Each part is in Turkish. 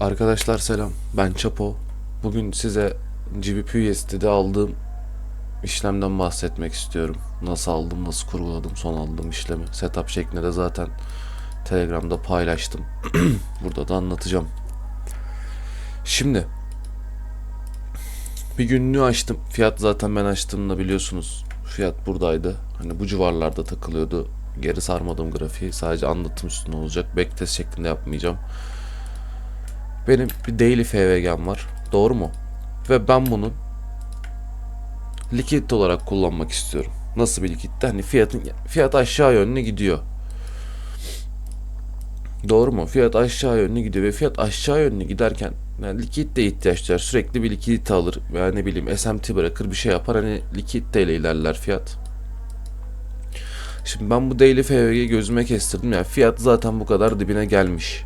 Arkadaşlar selam. Ben Çapo. Bugün size GBP USD'de aldığım işlemden bahsetmek istiyorum. Nasıl aldım, nasıl kurguladım son aldığım işlemi. Setup şeklinde de zaten Telegram'da paylaştım. Burada da anlatacağım. Şimdi bir günlüğü açtım. Fiyat zaten ben açtığımda biliyorsunuz. Fiyat buradaydı. Hani bu civarlarda takılıyordu. Geri sarmadım grafiği. Sadece anlatım üstüne olacak. Backtest şeklinde yapmayacağım. Benim bir daily FVG'm var. Doğru mu? Ve ben bunun likit olarak kullanmak istiyorum. Nasıl bir likitte? Hani fiyatın fiyat aşağı yönlü gidiyor. Doğru mu? Fiyat aşağı yönlü gidiyor ve fiyat aşağı yönlü giderken yani likit de ihtiyaç duyar. Sürekli bir likidite alır. veya ne bileyim SMT bırakır bir şey yapar. Hani likidite ile ilerler fiyat. Şimdi ben bu daily FVG gözüme kestirdim. Yani fiyat zaten bu kadar dibine gelmiş.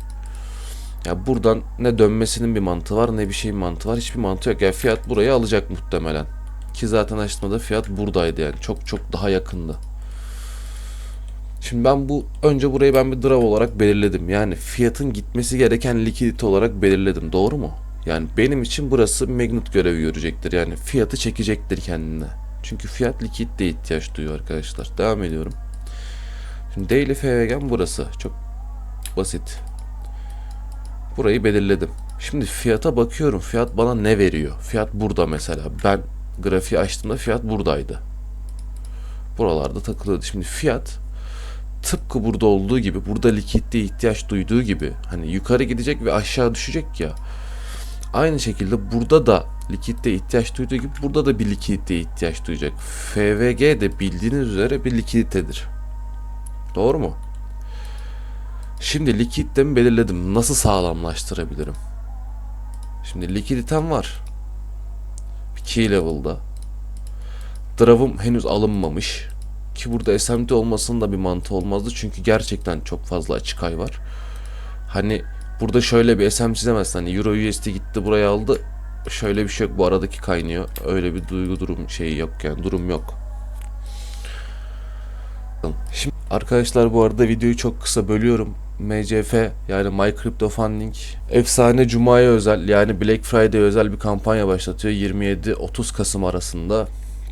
Ya buradan ne dönmesinin bir mantığı var ne bir şeyin mantığı var. Hiçbir mantığı yok. Ya fiyat burayı alacak muhtemelen. Ki zaten açtığımda fiyat buradaydı yani. Çok çok daha yakındı. Şimdi ben bu önce burayı ben bir draw olarak belirledim. Yani fiyatın gitmesi gereken likidite olarak belirledim. Doğru mu? Yani benim için burası magnet görevi görecektir. Yani fiyatı çekecektir kendine. Çünkü fiyat likidite ihtiyaç duyuyor arkadaşlar. Devam ediyorum. Şimdi daily FVG'm burası. Çok basit. Burayı belirledim. Şimdi fiyata bakıyorum. Fiyat bana ne veriyor? Fiyat burada mesela. Ben grafiği açtığımda fiyat buradaydı. Buralarda takılıyordu. Şimdi fiyat tıpkı burada olduğu gibi, burada likitte ihtiyaç duyduğu gibi hani yukarı gidecek ve aşağı düşecek ya. Aynı şekilde burada da likitte ihtiyaç duyduğu gibi burada da bir likitte ihtiyaç duyacak. FVG de bildiğiniz üzere bir likiditedir. Doğru mu? Şimdi likiditemi belirledim. Nasıl sağlamlaştırabilirim? Şimdi likiditem var. Key level'da. Draw'ım henüz alınmamış. Ki burada SMT olmasının da bir mantığı olmazdı. Çünkü gerçekten çok fazla açık ay var. Hani burada şöyle bir SM çizemezsin. Hani Euro USD gitti buraya aldı. Şöyle bir şey yok. Bu aradaki kaynıyor. Öyle bir duygu durum şeyi yok yani. Durum yok. Şimdi arkadaşlar bu arada videoyu çok kısa bölüyorum. MCF yani My Crypto Funding efsane Cuma'ya özel yani Black Friday özel bir kampanya başlatıyor 27-30 Kasım arasında.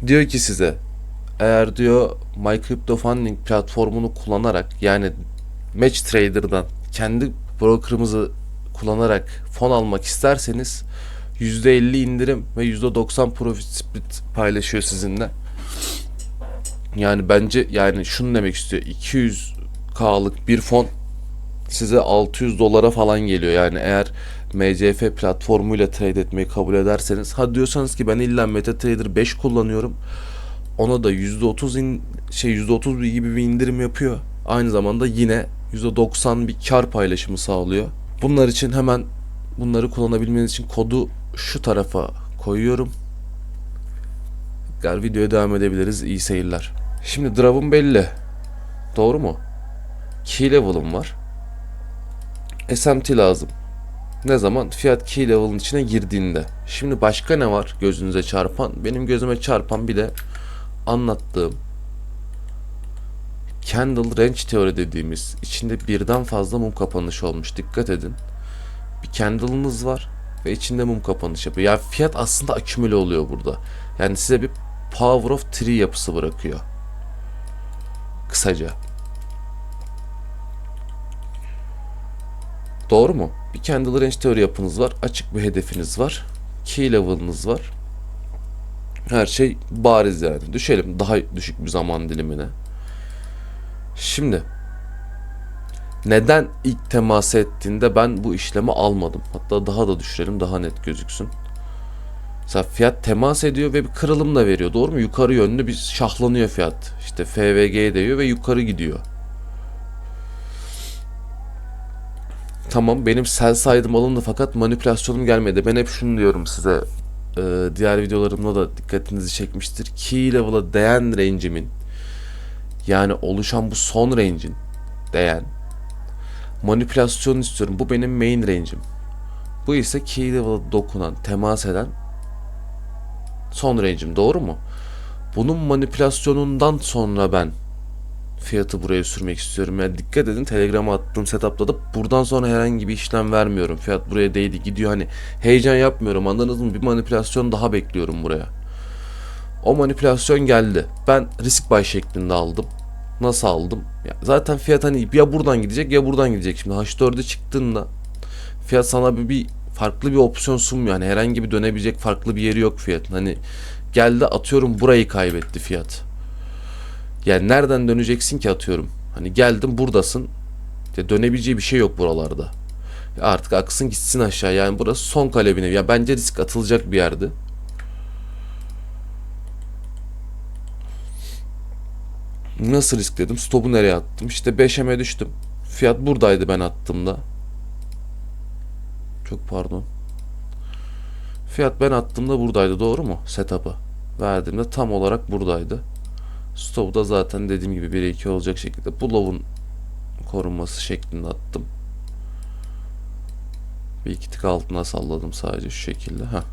Diyor ki size eğer diyor My Crypto Funding platformunu kullanarak yani Match Trader'dan kendi broker'ımızı kullanarak fon almak isterseniz %50 indirim ve %90 profit split paylaşıyor sizinle. Yani bence yani şunu demek istiyor. 200K'lık bir fon size 600 dolara falan geliyor. Yani eğer MCF platformuyla trade etmeyi kabul ederseniz ha diyorsanız ki ben illa MetaTrader 5 kullanıyorum. Ona da %30 in, şey %30 gibi bir indirim yapıyor. Aynı zamanda yine %90 bir kar paylaşımı sağlıyor. Bunlar için hemen bunları kullanabilmeniz için kodu şu tarafa koyuyorum. Gel videoya devam edebiliriz. İyi seyirler. Şimdi draw'ım belli. Doğru mu? Key level'ım var. SMT lazım. Ne zaman? Fiyat key level'ın içine girdiğinde. Şimdi başka ne var gözünüze çarpan? Benim gözüme çarpan bir de anlattığım candle range teori dediğimiz içinde birden fazla mum kapanışı olmuş. Dikkat edin. Bir candle'ınız var ve içinde mum kapanış yapıyor. Yani fiyat aslında akümüle oluyor burada. Yani size bir power of three yapısı bırakıyor. Kısaca. Doğru mu? Bir candle range teori yapınız var. Açık bir hedefiniz var. Key level'ınız var. Her şey bariz yani. Düşelim daha düşük bir zaman dilimine. Şimdi neden ilk temas ettiğinde ben bu işlemi almadım? Hatta daha da düşürelim daha net gözüksün. Mesela fiyat temas ediyor ve bir kırılım da veriyor. Doğru mu? Yukarı yönlü bir şahlanıyor fiyat. İşte FVG değiyor ve yukarı gidiyor. Tamam benim sell side'ım alındı fakat manipülasyonum gelmedi. Ben hep şunu diyorum size. Ee, diğer videolarımda da dikkatinizi çekmiştir. Key level'a değen range'imin yani oluşan bu son range'in değen manipülasyon istiyorum. Bu benim main range'im. Bu ise key level'a dokunan, temas eden son range'im. Doğru mu? Bunun manipülasyonundan sonra ben fiyatı buraya sürmek istiyorum. Ya dikkat edin Telegram'a attığım setup'ta da buradan sonra herhangi bir işlem vermiyorum. Fiyat buraya değdi gidiyor hani heyecan yapmıyorum anladınız mı? Bir manipülasyon daha bekliyorum buraya. O manipülasyon geldi. Ben risk buy şeklinde aldım. Nasıl aldım? Ya zaten fiyat hani ya buradan gidecek ya buradan gidecek. Şimdi H4'e çıktığında fiyat sana bir, bir farklı bir opsiyon sunmuyor. Hani herhangi bir dönebilecek farklı bir yeri yok fiyatın. Hani geldi atıyorum burayı kaybetti fiyat. Yani nereden döneceksin ki atıyorum. Hani geldin buradasın. Ya dönebileceği bir şey yok buralarda. Artık aksın gitsin aşağı. Yani burası son kale bir nevi. Ya bence risk atılacak bir yerdi. Nasıl risk dedim? Stopu nereye attım? İşte 5M'e düştüm. Fiyat buradaydı ben attığımda. Çok pardon. Fiyat ben attığımda buradaydı doğru mu? Setup'ı. Verdiğimde tam olarak buradaydı. Stopu da zaten dediğim gibi 1'e 2 olacak şekilde Bulov'un korunması şeklinde attım. Bir iki tık altına salladım sadece şu şekilde. Heh.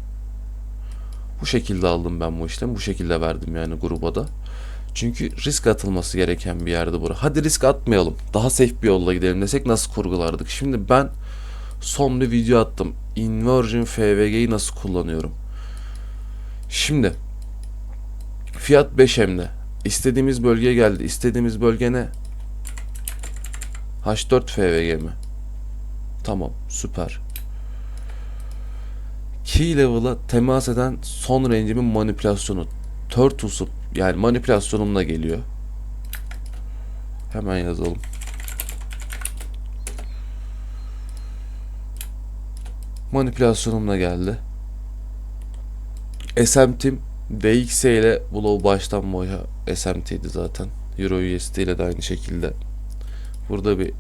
Bu şekilde aldım ben bu işlemi. Bu şekilde verdim yani gruba da. Çünkü risk atılması gereken bir yerde bura. Hadi risk atmayalım. Daha safe bir yolla gidelim desek nasıl kurgulardık? Şimdi ben son bir video attım. Inversion FVG'yi nasıl kullanıyorum? Şimdi fiyat 5M'de. İstediğimiz bölgeye geldi. İstediğimiz bölge ne? H4 FVG mi? Tamam süper. Key level'a temas eden son range'imin manipülasyonu. Turtles'u yani manipülasyonumla geliyor. Hemen yazalım. Manipülasyonumla geldi. SMT'im DX ile Blow baştan boya SMT'ydi zaten. Euro USD ile de aynı şekilde. Burada bir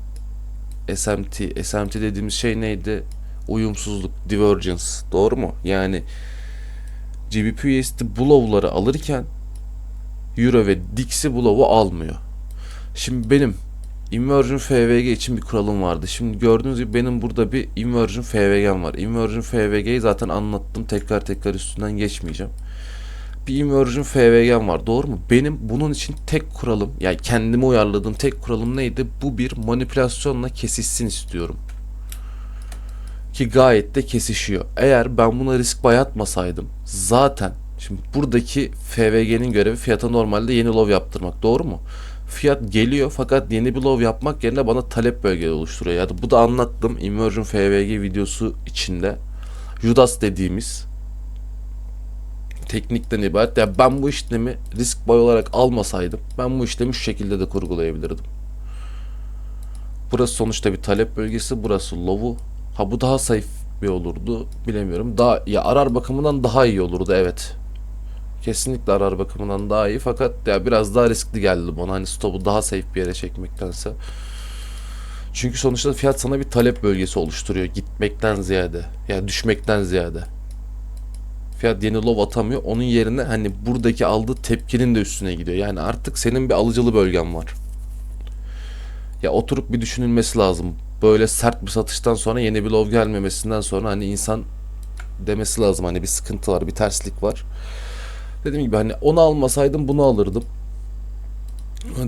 SMT, SMT dediğimiz şey neydi? Uyumsuzluk, divergence. Doğru mu? Yani GBP USD Blow'ları alırken Euro ve Dix'i Blow'u almıyor. Şimdi benim Inversion FVG için bir kuralım vardı. Şimdi gördüğünüz gibi benim burada bir Inversion FVG'm var. Inversion FVG'yi zaten anlattım. Tekrar tekrar üstünden geçmeyeceğim. Bir Inversion FVG'm var. Doğru mu? Benim bunun için tek kuralım, yani kendime uyarladığım tek kuralım neydi? Bu bir manipülasyonla kesişsin istiyorum. Ki gayet de kesişiyor. Eğer ben buna risk bayatmasaydım zaten şimdi buradaki FVG'nin görevi fiyata normalde yeni low yaptırmak. Doğru mu? Fiyat geliyor fakat yeni bir low yapmak yerine bana talep bölgeleri oluşturuyor. Yani bu da anlattım Inversion FVG videosu içinde. Judas dediğimiz teknikten ibaret. Ya ben bu işlemi risk buy olarak almasaydım ben bu işlemi şu şekilde de kurgulayabilirdim. Burası sonuçta bir talep bölgesi. Burası low'u. Ha bu daha safe bir olurdu. Bilemiyorum. Daha ya arar bakımından daha iyi olurdu evet. Kesinlikle arar bakımından daha iyi fakat ya biraz daha riskli geldi bana hani stopu daha safe bir yere çekmektense. Çünkü sonuçta fiyat sana bir talep bölgesi oluşturuyor gitmekten ziyade. Ya düşmekten ziyade. Fiyat yeni low atamıyor. Onun yerine hani buradaki aldığı tepkinin de üstüne gidiyor. Yani artık senin bir alıcılı bölgen var. Ya oturup bir düşünülmesi lazım. Böyle sert bir satıştan sonra yeni bir low gelmemesinden sonra hani insan demesi lazım hani bir sıkıntı var, bir terslik var. Dediğim gibi hani onu almasaydım bunu alırdım.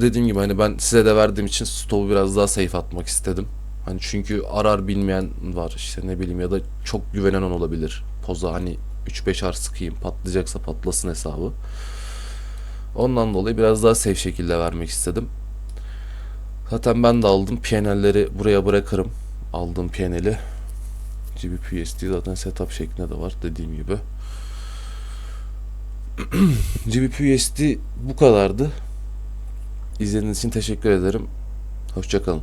Dediğim gibi hani ben size de verdiğim için stopu biraz daha safe atmak istedim. Hani çünkü arar bilmeyen var işte ne bileyim ya da çok güvenen olabilir. Poza hani 3-5 ar sıkayım patlayacaksa patlasın hesabı. Ondan dolayı biraz daha safe şekilde vermek istedim. Zaten ben de aldım. PNL'leri buraya bırakırım. Aldığım PNL'i. GBP USD zaten setup şeklinde de var dediğim gibi. GBP USD bu kadardı. İzlediğiniz için teşekkür ederim. Hoşçakalın.